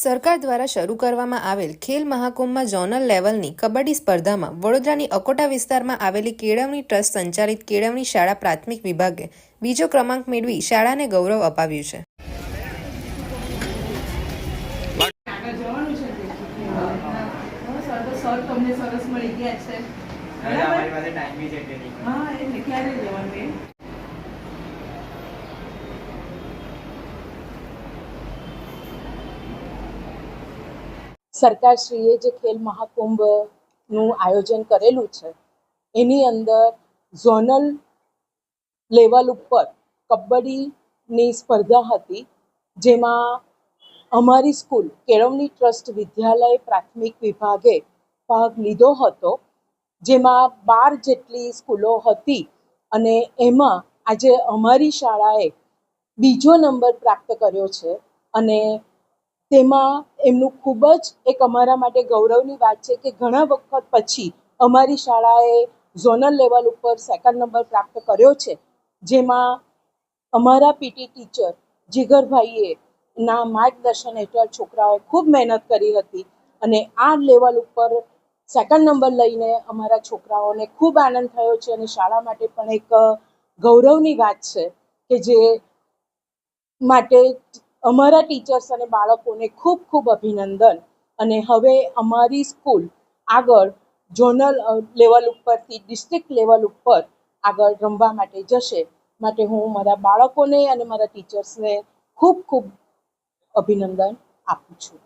સરકાર દ્વારા શરૂ કરવામાં આવેલ ખેલ મહાકુંભમાં ઝોનલ લેવલની કબડ્ડી સ્પર્ધામાં વડોદરાની અકોટા વિસ્તારમાં આવેલી કેળવણી ટ્રસ્ટ સંચાલિત કેળવણી શાળા પ્રાથમિક વિભાગે બીજો ક્રમાંક મેળવી શાળાને ગૌરવ અપાવ્યું છે. સરસ મળી ગયા છે હા એટલે ક્યારે જવાનું સરકારશ્રીએ જે ખેલ મહાકુંભનું આયોજન કરેલું છે, એની અંદર ઝોનલ લેવલ ઉપર કબડ્ડીની સ્પર્ધા હતી, જેમાં અમારી સ્કૂલ, કેળવણી ટ્રસ્ટ વિદ્યાલય પ્રાથમિક વિભાગે ભાગ લીધો હતો, જેમાં બાર જેટલી સ્કૂલો હતી અને એમાં આજે અમારી શાળાએ બીજો નંબર પ્રાપ્ત કર્યો છે અને તેમાં એમનું ખૂબ જ, એક અમારા માટે ગૌરવની વાત છે કે ઘણા વખત પછી અમારી શાળાએ ઝોનલ લેવલ ઉપર સેકન્ડ નંબર પ્રાપ્ત કર્યો છે. જેમાં અમારા પીટી ટીચર જીગરભાઈએ ના માર્ગદર્શન હેઠળ છોકરાઓએ ખૂબ મહેનત કરી હતી અને આ લેવલ ઉપર સેકન્ડ નંબર લઈને અમારા છોકરાઓને ખૂબ આનંદ થયો છે અને શાળા માટે પણ એક ગૌરવની વાત છે કે જે માટે અમારા ટીચર્સ અને બાળકોને ખૂબ ખૂબ અભિનંદન. અને હવે અમારી સ્કૂલ આગળ ઝોનલ લેવલ ઉપરથી ડિસ્ટ્રિક્ટ લેવલ ઉપર આગળ રમવા માટે જશે. માટે હું મારા બાળકોને અને મારા ટીચર્સને ખૂબ ખૂબ અભિનંદન આપું છું.